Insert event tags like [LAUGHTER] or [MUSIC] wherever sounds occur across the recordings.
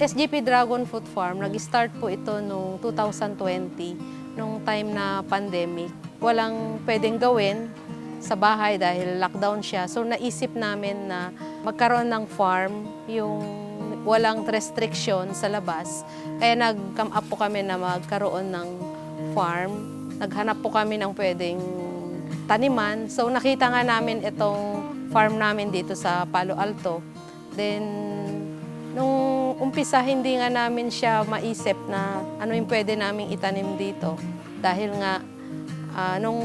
SGP Dragon Fruit Farm, nag-start po ito noong 2020, nung time na pandemic. Walang pwedeng gawin sa bahay dahil lockdown siya. So naisip namin na magkaroon ng farm yung walang restriction sa labas. Kaya nag-come up po kami na magkaroon ng farm. Naghanap po kami ng pwedeng taniman. So nakita nga namin itong farm namin dito sa Palo Alto. Then nung umpisa hindi nga namin siya maisip na ano yung pwede namin itanim dito. Dahil nga ah, nung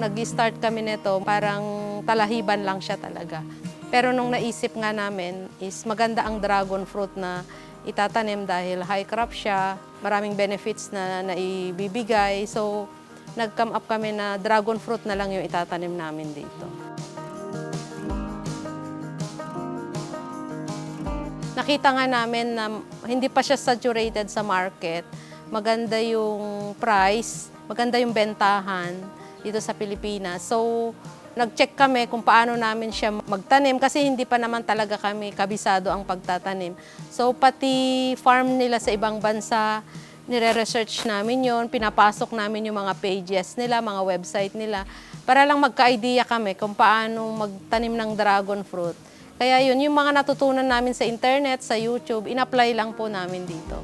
nag-start kami nito, parang talahiban lang siya talaga. Pero nung naisip nga namin is maganda ang dragon fruit na itatanim dahil high crop siya, maraming benefits na naibibigay. So, nag-come up kami na dragon fruit na lang yung itatanim namin dito. Nakita nga namin na hindi pa siya saturated sa market. Maganda yung price, maganda yung bentahan dito sa Pilipinas. So, nag-check kami kung paano namin siya magtanim kasi hindi pa naman talaga kami kabisado ang pagtatanim. So, pati farm nila sa ibang bansa, nire-research namin yon, pinapasok namin yung mga pages nila, mga website nila, para lang magka-idea kami kung paano magtanim ng dragon fruit. Kaya yun, yung mga natutunan namin sa internet, sa YouTube, in-apply lang po namin dito.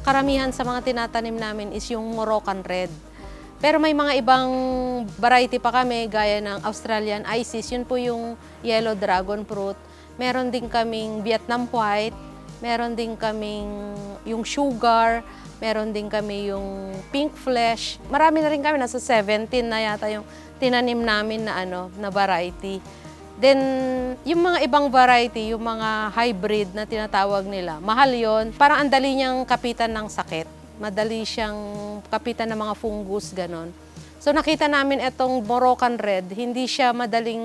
Karamihan sa mga tinatanim namin is yung Moroccan Red. Pero may mga ibang variety pa kami, gaya ng Australian Isis, yun po yung yellow dragon fruit. Meron din kaming Vietnam White, meron din kaming yung sugar, meron din kami yung pink flesh. Marami na rin kami, nasa 17 na yata yung tinanim namin na ano na variety. Then, yung mga ibang variety, yung mga hybrid na tinatawag nila, mahal yon. Parang ang dali niyang kapitan ng sakit. Madali siyang kapitan ng mga fungus, ganon. So nakita namin itong Moroccan Red, hindi siya madaling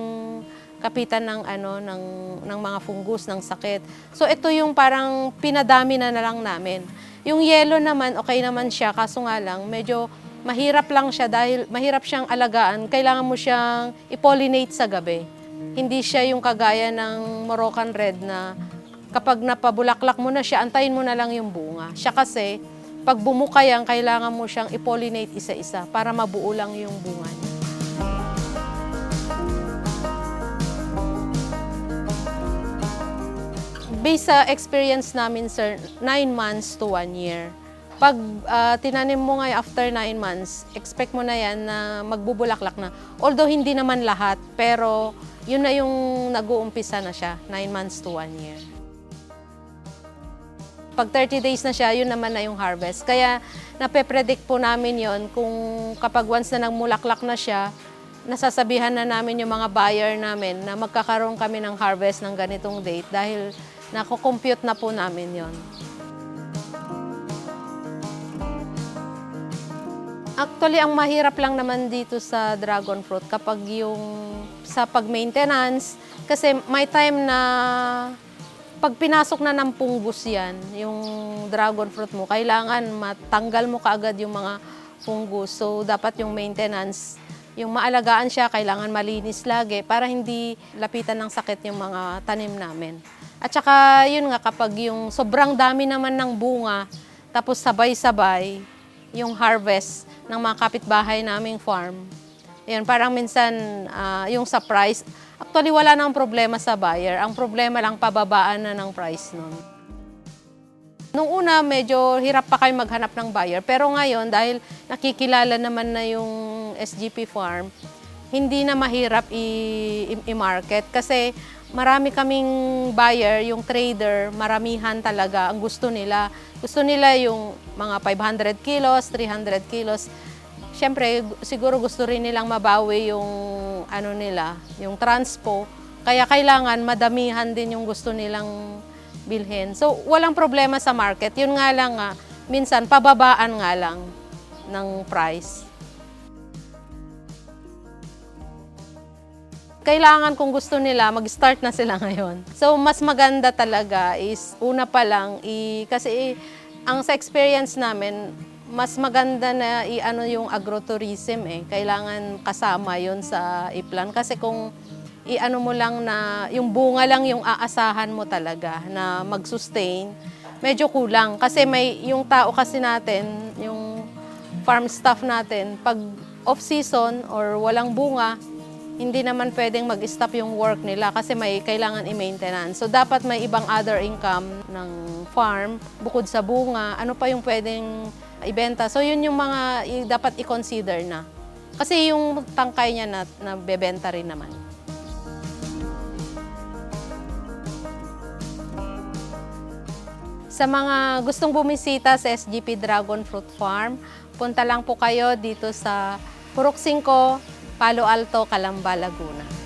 kapitan ng ano ng ng mga fungus ng sakit. So ito yung parang pinadami na na lang namin. Yung yellow naman okay naman siya kaso nga lang medyo mahirap lang siya dahil mahirap siyang alagaan. Kailangan mo siyang i-pollinate sa gabi. Hindi siya yung kagaya ng Moroccan Red na kapag napabulaklak mo na siya, antayin mo na lang yung bunga. Siya kasi, pag bumuka yan, kailangan mo siyang i-pollinate isa-isa para mabuo lang yung bunga niya. Based sa experience namin, sir, 9 months to 1 year. Pag ah, tinanim mo nga after 9 months, expect mo na yan na magbubulaklak na. Although hindi naman lahat, pero yun na yung nag-uumpisa na siya, 9 months to 1 year. Pag 30 days na siya, yun naman na yung harvest. Kaya nape-predict po namin yon kung kapag once na nagmulaklak na siya, nasasabihan na namin yung mga buyer namin na magkakaroon kami ng harvest ng ganitong date dahil nako-compute na po namin yon. Actually, ang mahirap lang naman dito sa dragon fruit kapag yung sa pag-maintenance, kasi may time na pag pinasok na ng pungus yan, yung dragon fruit mo, kailangan matanggal mo kaagad yung mga fungus. So, dapat yung maintenance, yung maalagaan siya, kailangan malinis lagi para hindi lapitan ng sakit yung mga tanim namin. At saka, yun nga, kapag yung sobrang dami naman ng bunga, tapos sabay-sabay, yung harvest ng mga kapitbahay naming farm, Ayun, parang minsan ah, yung sa price, actually wala nang problema sa buyer. Ang problema lang pababaan na ng price nun. Nung una, medyo hirap pa kayo maghanap ng buyer. Pero ngayon, dahil nakikilala naman na yung SGP Farm, hindi na mahirap i-market kasi marami kaming buyer, yung trader, maramihan talaga ang gusto nila. Gusto nila yung mga 500 kilos, 300 kilos. Siyempre, gu- siguro gusto rin nilang mabawi yung ano nila, yung transpo. Kaya kailangan madamihan din yung gusto nilang bilhin. So, walang problema sa market. Yun nga lang nga, minsan pababaan nga lang ng price. kailangan kung gusto nila, mag-start na sila [LAUGHS] ngayon. So, mas maganda talaga is una pa lang, i, kasi ang sa experience namin, mas maganda na i-ano yung agrotourism eh. Kailangan kasama yon sa iplan. Kasi kung i-ano mo lang na, yung bunga lang yung aasahan mo talaga na mag-sustain, medyo kulang. Kasi may, yung tao kasi natin, yung farm staff natin, pag off-season or walang bunga, hindi naman pwedeng mag-stop yung work nila kasi may kailangan i-maintenance. So, dapat may ibang other income ng farm bukod sa bunga. Ano pa yung pwedeng ibenta? So, yun yung mga dapat i-consider na. Kasi yung tangkay niya na, na bebenta rin naman. Sa mga gustong bumisita sa SGP Dragon Fruit Farm, punta lang po kayo dito sa Purok 5, Palo Alto, Calamba, Laguna.